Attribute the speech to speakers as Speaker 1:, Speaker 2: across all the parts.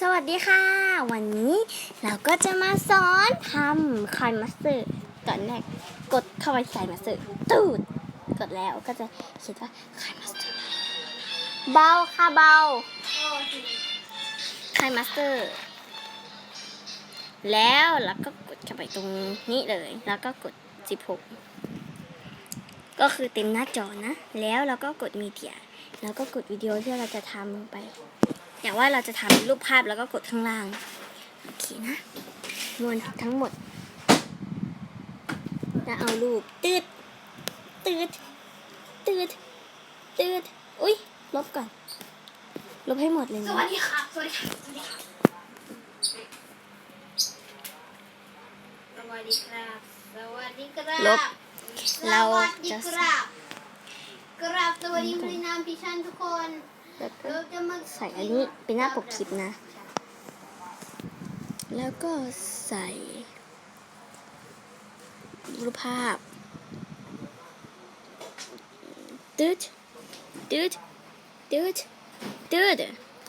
Speaker 1: สวัสดีค่ะ วันนี้เราก็จะมาสอนทำคายมัสเตอร์ก่อนแรกกดเข้าไปคายมัสเตอร์ตูดกดแล้วก็จะเขียนว่าคายมัสเตอร์เบาค่ะเบาคายมัสเตอร์แล้วเราก็กดเข้าไปตรงนี้เลย แล้วก็กด 16 ก็คือเต็มหน้าจอนะ แล้วเราก็กดมีเดียแล้วก็กดวิดีโอที่เราจะทำลงไป อย่างว่าเราจะทำรูปภาพแล้วก็กดข้างล่าง โอเคนะมวนทั้งหมด แล้วเอารูปตืดตืดตืดตืดอุ้ยลบก่อน ลบให้หมดเลย
Speaker 2: ส
Speaker 1: นะ
Speaker 2: วัสดีครับสวัสดีครับสวัสดีครับสวัสดีครับสวัสดีครับ
Speaker 1: ลบเรา
Speaker 2: สวัสดี
Speaker 1: จะ
Speaker 2: ครับกราบสวัสดีพี่น้ำพี่ชันทุกคน
Speaker 1: แล้วก็ใส่อันนี้เป็นหน้าปกคลิปนะ แล้วก็ใส่รูปภาพตืดตืดตืดตืด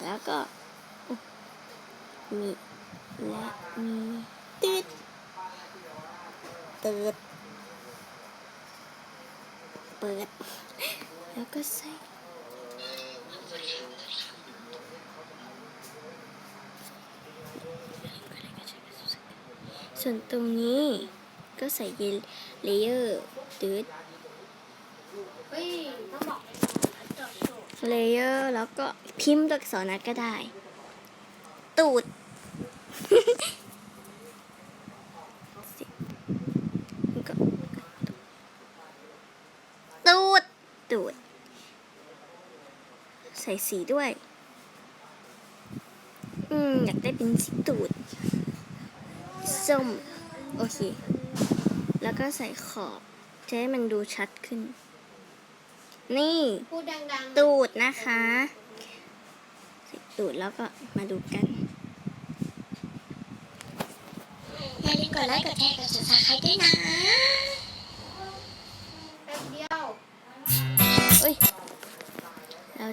Speaker 1: แล้วก็มีและมีตืดตืดเปิด แล้วก็ใส่ ส่วนตรงนี้ก็ใส่เลเยอร์ตืด
Speaker 2: เฮ้ยต้อ
Speaker 1: เลเยอร์แล้วก็พิมพ์ตัวอักษรนั้นก็ได้ ตูด สิแล้วก็ตูด ตูด ใส่สีด้วย อืม อยากได้เป็นสีตูดส้ม โอเค แล้วก็ใส่ขอบจะให้มันดูชัดขึ้น นี่
Speaker 2: พูดดังๆ
Speaker 1: ตูดนะคะ ใส่ตูดแล้วก็มาดูกัน
Speaker 3: อย่าลืมกดไลค์กดแชร์กด subscribe ด้วยนะ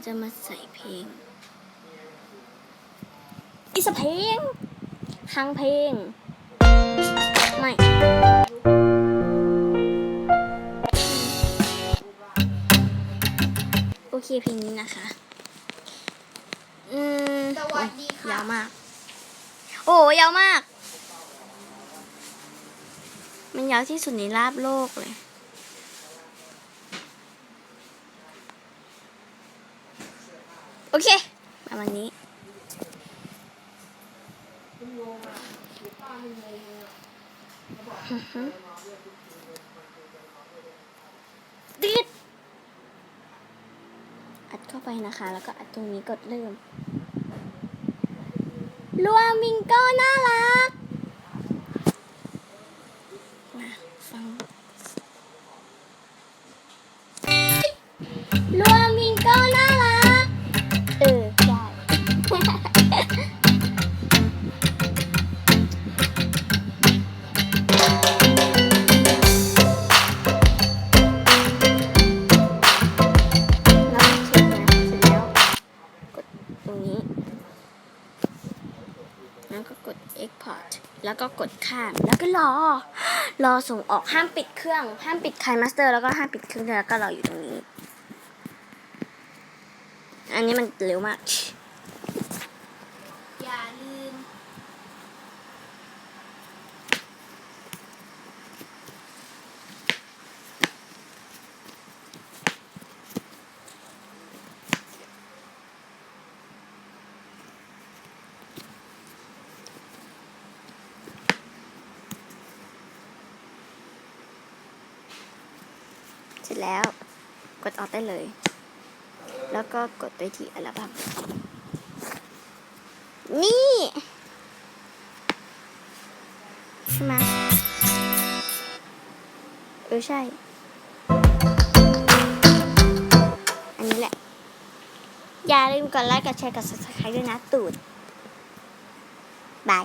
Speaker 1: จะมาใส่เพลงอีสเพลงค้างเพลง ไม่โอเคเพลงนี้นะคะ อืม
Speaker 2: สวัสดีค่ะ
Speaker 1: ยาวมาก โอ้ยาวมาก มันยาวที่สุดในราบโลกเลย โอเค ประมาณนี้ ติด อัดเข้าไปนะคะ แล้วก็อัดตรงนี้กดเริ่มรวมมิงโก้น่ารัก แล้วก็กด export แล้วก็กดข้าม แล้วก็รอ รอส่งออกห้ามปิดเครื่อง ห้ามปิดไคลมาสเตอร์แล้วก็ห้ามปิดเครื่องแล้วก็รออยู่ตรงนี้ อันนี้มันเร็วมาก
Speaker 2: อย่าลืม
Speaker 1: เส ร็จแล้ว กดออกได้เลย แล้วก็กดไปที่อัลบั้มนี่ใช่ไหมเออใช่ อันนี้แหละ อย่าลืมกดไลค์กดแชร์กด subscribe ด้วยนะตูดบาย